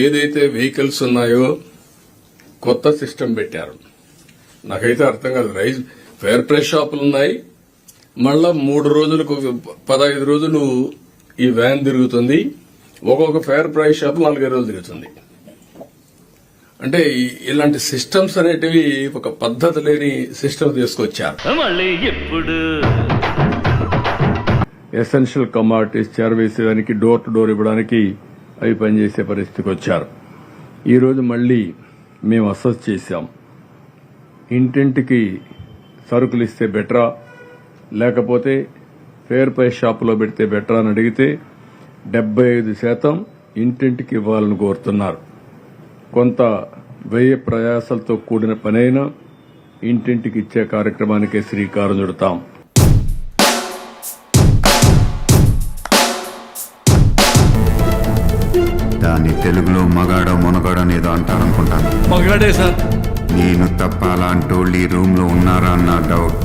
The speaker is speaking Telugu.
ఏదైతే వెహికల్స్ ఉన్నాయో కొత్త సిస్టమ్ పెట్టారు. నాకైతే అర్థం కాదు. రైస్ ఫేర్ ప్రైస్ షాపులు ఉన్నాయి. మళ్ళా మూడు రోజులకు పదహైదు రోజులు ఈ వ్యాన్ తిరుగుతుంది. ఒక్కొక్క ఫేర్ ప్రైస్ షాప్ నాలుగైదు రోజులు తిరుగుతుంది. అంటే ఇలాంటి సిస్టమ్స్ అనేటివి ఒక పద్ధతి లేని సిస్టమ్ తీసుకొచ్చారు. మళ్ళీ ఎప్పుడు? ఎసెన్షియల్ కమాడిటీస్ చేరవేసేదానికి డోర్ టు డోర్ ఇవ్వడానికి అవి పనిచేసే పరిస్థితికి వచ్చారు. ఈరోజు మళ్ళీ మేము అసెస్ చేశాం. ఇంటింటికి సరుకులు ఇస్తే బెటరా? లేకపోతే ఫేర్ పై షాపులో పెడితే బెటరా అని అడిగితే డెబ్బై ఐదు శాతం ఇంటింటికి ఇవ్వాలని కోరుతున్నారు. కొంత వ్యయ ప్రయాసాలతో కూడిన పనైనా ఇంటింటికి ఇచ్చే కార్యక్రమానికే శ్రీకారం చుడతాం. దాన్ని తెలుగులో మగాడో మునగాడో అనేదో అంటారనుకుంటాను. మగాడే సార్. నేను తప్ప అలాంటోళ్ళు ఈ రూమ్లో ఉన్నారా అన్న డౌట్.